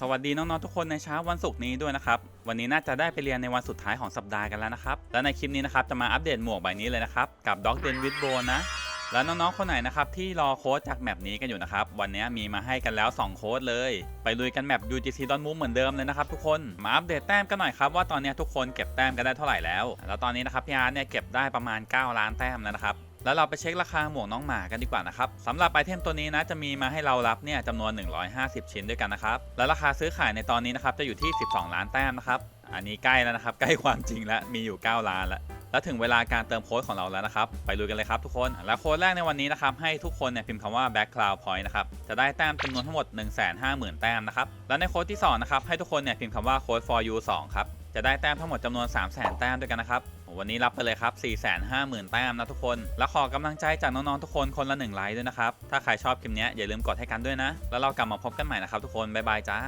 สวัสดีน้องๆทุกคนในเช้าวันศุกร์นี้ด้วยนะครับ วันนี้น่าจะได้ไปเรียนในวันสุดท้ายของสัปดาห์กันแล้วนะครับ และในคลิปนี้นะครับจะมาอัปเดตหมวกใบนี้เลยนะครับกับด็อกเดนวิดโบนะ แล้วน้องๆคนไหนนะครับที่รอโค้ดจากแมปนี้กันอยู่นะครับ วันนี้มีมาให้กันแล้ว 2 โค้ดเลย ไปลุยกันแมป UGC ดอนมูเหมือนเดิมเลยนะครับทุกคน มาอัปเดตแต้มกันหน่อยครับว่าตอนนี้ทุกคนเก็บแต้มกันได้เท่าไหร่แล้ว แล้วตอนนี้นะครับพี่อาร์ตเนี่ยเก็บได้ประมาณ 9 ล้านแต้มแล้วนะครับ แล้วเราไปเช็คราคาหมวกน้องหมากันดีกว่านะครับสำหรับไอเทมตัวนี้นะจะมีมาให้เรารับเนี่ยจำนวน 150 ชิ้นด้วยกันนะครับและราคาซื้อขายในตอนนี้นะครับจะอยู่ที่ 12 ล้านแต้มนะครับอันนี้ใกล้แล้วนะครับใกล้ความจริงแล้วมีอยู่ 9 ล้านแล้วแล้วถึงเวลาการเติมโค้ดของเราแล้วนะครับไปลุยกันเลยครับทุกคนและโค้ดแรกในวันนี้นะครับให้ทุกคนเนี่ยพิมพ์คำว่า back cloud point นะครับจะได้แต้มจำนวนทั้งหมด 150,000 แต้มนะครับและในโค้ดที่2นะครับให้ทุกคนเนี่ยพิมพ์คำว่าโค้ด for you 2ครับ จะได้แต้มทั้งหมดจำนวน300,000แต้มด้วยกันนะครับ วันนี้รับไปเลยครับ 450,000 แต้มนะทุกคน และขอกำลังใจจากน้องๆทุกคนคนละ1ไลค์ด้วยนะครับ ถ้าใครชอบคลิปนี้อย่าลืมกดให้กันด้วยนะ แล้วเรากลับมาพบกันใหม่นะครับทุกคน บ๊ายบายจ้า